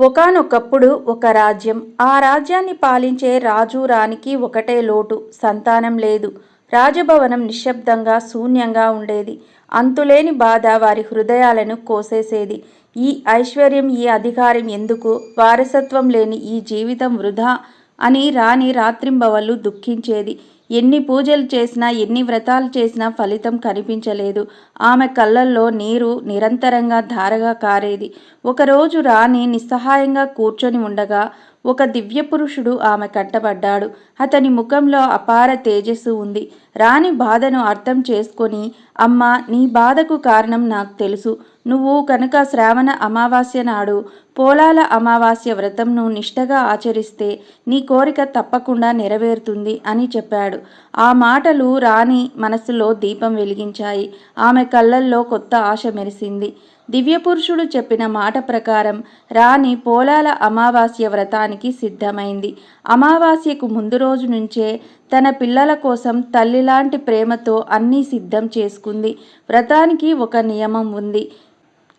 ఒకానొకప్పుడు ఒక రాజ్యం. ఆ రాజ్యాన్ని పాలించే రాజు రాణికి ఒకటే లోటు సంతానం లేదు. రాజభవనం నిశ్శబ్దంగా శూన్యంగా ఉండేది. అంతులేని బాధ వారి హృదయాలను కోసేసేది. ఈ ఐశ్వర్యం ఈ అధికారం ఎందుకు? వారసత్వం లేని ఈ జీవితం వృధా అని రాణి రాత్రింబవళ్ళు దుఃఖించేది. ఎన్ని పూజలు చేసినా ఎన్ని వ్రతాలు చేసినా ఫలితం కనిపించలేదు. ఆమె కళ్ళల్లో నీరు నిరంతరంగా ధారగా కారేది. ఒకరోజు రాణి నిస్సహాయంగా కూర్చొని ఉండగా ఒక దివ్యపురుషుడు ఆమె కట్టబడ్డాడు అతని ముఖంలో అపార తేజస్సు ఉంది. రాణి బాధను అర్థం చేసుకొని అమ్మా నీ బాధకు కారణం నాకు తెలుసు. నువ్వు కనుక శ్రావణ అమావాస్య నాడు పోలాల అమావాస్య వ్రతంను నిష్టగా ఆచరిస్తే నీ కోరిక తప్పకుండా నెరవేరుతుంది అని చెప్పాడు. ఆ మాటలు రాణి మనస్సులో దీపం వెలిగించాయి. ఆమె కళ్ళల్లో కొత్త ఆశ మెరిసింది. దివ్యపురుషుడు చెప్పిన మాట ప్రకారం రాణి పోలాల అమావాస్య వ్రతానికి సిద్ధమైంది. అమావాస్యకు ముందు రోజు నుంచే తన పిల్లల కోసం తల్లిలాంటి ప్రేమతో అన్నీ సిద్ధం చేసుకుంది. వ్రతానికి ఒక నియమం ఉంది.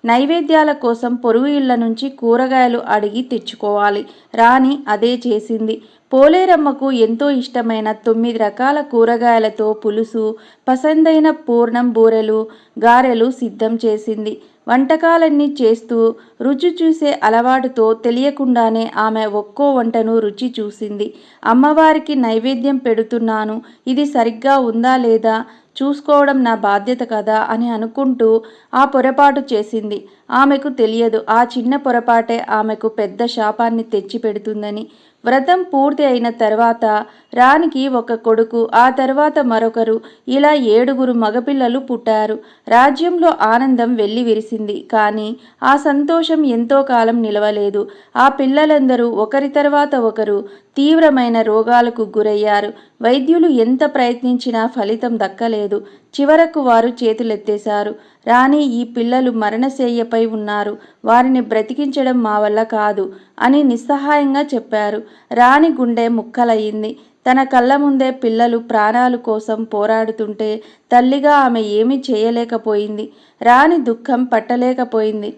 నైవేద్యాల కోసం పొరుగు ఇళ్ళ నుంచి కూరగాయలు అడిగి తెచ్చుకోవాలి. రాణి అదే చేసింది. పోలేరమ్మకు ఎంతో ఇష్టమైన తొమ్మిది రకాల కూరగాయలతో పులుసు పసందైన పూర్ణం బూరెలు గారెలు సిద్ధం చేసింది. వంటకాలన్నీ చేస్తూ రుచి చూసే అలవాటుతో తెలియకుండానే ఆమె ఒక్కో వంటను రుచి చూసింది. అమ్మవారికి నైవేద్యం పెడుతున్నాను. ఇది సరిగ్గా ఉందా లేదా? చూసుకోవడం నా బాధ్యత కదా అని అనుకుంటూ ఆ పొరపాటు చేసింది. ఆమెకు తెలియదు. ఆ చిన్న పొరపాటే ఆమెకు పెద్ద శాపాన్ని తెచ్చిపెడుతుందని. వ్రతం పూర్తి అయిన తర్వాత రానికి ఒక కొడుకు ఆ తర్వాత మరొకరు. ఇలా ఏడుగురు మగపిల్లలు పుట్టారు. రాజ్యంలో ఆనందం వెళ్ళి విరిసింది. కానీ ఆ సంతోషం ఎంతో కాలం నిలవలేదు. ఆ పిల్లలందరూ ఒకరి తర్వాత ఒకరు తీవ్రమైన రోగాలకు గురయ్యారు. వైద్యులు ఎంత ప్రయత్నించినా ఫలితం దక్కలేదు. చివరకు వారు చేతులెత్తేశారు. రాణి ఈ పిల్లలు మరణశయ్యపై ఉన్నారు. వారిని బ్రతికించడం మా వల్ల కాదు అని నిస్సహాయంగా చెప్పారు. రాణి గుండె ముక్కలయ్యింది. తన కళ్ళ ముందే పిల్లలు ప్రాణాల కోసం పోరాడుతుంటే తల్లిగా ఆమె ఏమీ చేయలేకపోయింది. రాణి దుఃఖం పట్టలేకపోయింది.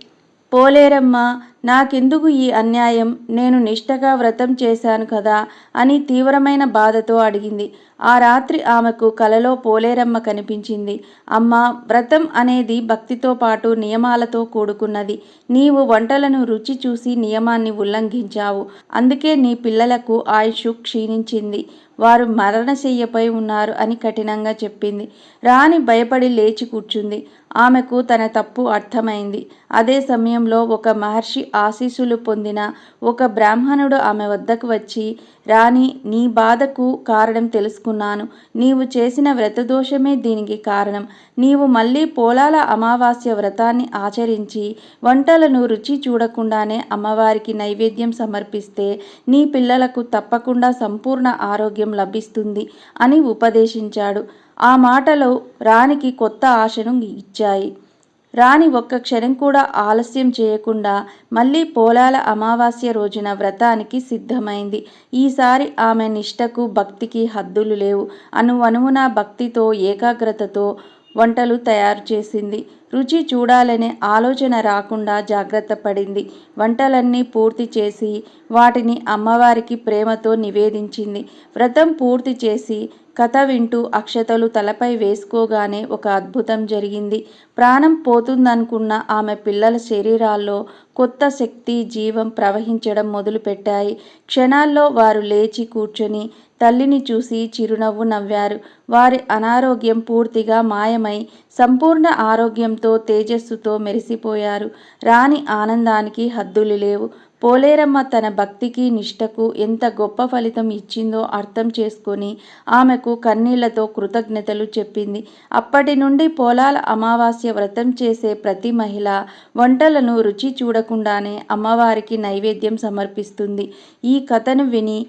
పోలేరమ్మ నాకెందుకు ఈ అన్యాయం? నేను నిష్టగా వ్రతం చేశాను కదా అని తీవ్రమైన బాధతో అడిగింది. ఆ రాత్రి ఆమెకు కలలో పోలేరమ్మ కనిపించింది. అమ్మ వ్రతం అనేది భక్తితో పాటు నియమాలతో కూడుకున్నది. నీవు వంటలను రుచి చూసి నియమాన్ని ఉల్లంఘించావు. అందుకే నీ పిల్లలకు ఆయుష్ క్షీణించింది. వారు మరణశయ్యపై ఉన్నారు అని కఠినంగా చెప్పింది. రాణి భయపడి లేచి కూర్చుంది. ఆమెకు తన తప్పు అర్థమైంది. అదే సమయంలో ఒక మహర్షి ఆశీస్సులు పొందిన ఒక బ్రాహ్మణుడు ఆమె వద్దకు వచ్చి రాణి నీ బాధకు కారణం తెలుసుకున్నాను. నీవు చేసిన వ్రతదోషమే దీనికి కారణం. నీవు మళ్ళీ పోలాల అమావాస్య వ్రతాన్ని ఆచరించి వంటలను రుచి చూడకుండానే అమ్మవారికి నైవేద్యం సమర్పిస్తే నీ పిల్లలకు తప్పకుండా సంపూర్ణ ఆరోగ్యం లభిస్తుంది అని ఉపదేశించాడు. ఆ మాటలు రాణికి కొత్త ఆశను ఇచ్చాయి. రాణి ఒక్క క్షణం కూడా ఆలస్యం చేయకుండా మళ్ళీ పోలాల అమావాస్య రోజున వ్రతానికి సిద్ధమైంది. ఈసారి ఆమె నిష్టకు భక్తికి హద్దులు లేవు. అనువనువున భక్తితో ఏకాగ్రతతో వంటలు తయారు చేసింది. రుచి చూడాలనే ఆలోచన రాకుండా జాగ్రత్త పడింది. వంటలన్నీ పూర్తి చేసి వాటిని అమ్మవారికి ప్రేమతో నివేదించింది. వ్రతం పూర్తి చేసి కథ వింటూ అక్షతలు తలపై వేసుకోగానే ఒక అద్భుతం జరిగింది. ప్రాణం పోతుందనుకున్న ఆమె పిల్లల శరీరాల్లో కొత్త శక్తి జీవం ప్రవహించడం మొదలుపెట్టాయి. క్షణాల్లో వారు లేచి కూర్చొని తల్లిని చూసి చిరునవ్వు నవ్వారు. వారి అనారోగ్యం పూర్తిగా మాయమై సంపూర్ణ ఆరోగ్యంతో తేజస్సుతో మెరిసిపోయారు. రాణి ఆనందానికి హద్దులు లేవు. పోలేరమ్మ తన భక్తికి నిష్టకు ఎంత గొప్ప ఫలితం ఇచ్చిందో అర్థం చేసుకొని ఆమెకు కన్నీళ్ళతో కృతజ్ఞతలు చెప్పింది. అప్పటి నుండి పోలాల అమావాస్య వ్రతం చేసే ప్రతి మహిళ వంటలను రుచి చూడకుండానే అమ్మవారికి నైవేద్యం సమర్పిస్తుంది. ఈ కథను విని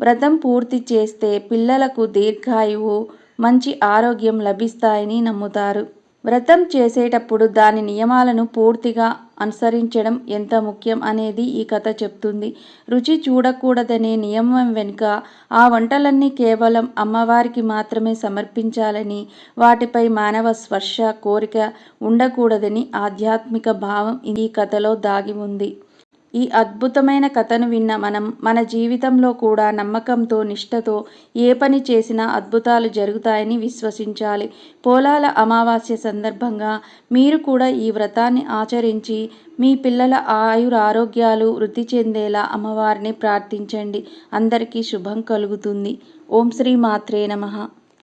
వ్రతం పూర్తి చేస్తే పిల్లలకు దీర్ఘాయువు మంచి ఆరోగ్యం లభిస్తాయని నమ్ముతారు. వ్రతం చేసేటప్పుడు దాని నియమాలను పూర్తిగా అనుసరించడం ఎంత ముఖ్యం అనేది ఈ కథ చెప్తుంది. రుచి చూడకూడదనే నియమం వెనుక ఆ వంటలన్నీ కేవలం అమ్మవారికి మాత్రమే సమర్పించాలని వాటిపై మానవ స్పర్శ కోరిక ఉండకూడదని ఆధ్యాత్మిక భావం ఈ కథలో దాగి ఉంది. ఈ అద్భుతమైన కథను విన్న మనం మన జీవితంలో కూడా నమ్మకంతో నిష్ఠతో ఏ పని చేసినా అద్భుతాలు జరుగుతాయని విశ్వసించాలి. పోలాల అమావాస్య సందర్భంగా మీరు కూడా ఈ వ్రతాన్ని ఆచరించి మీ పిల్లల ఆయుర ఆరోగ్యాలు వృద్ధి చెందేలా అమ్మవారిని ప్రార్థించండి. అందరికీ శుభం కలుగుతుంది. ఓం శ్రీ మాత్రే నమః.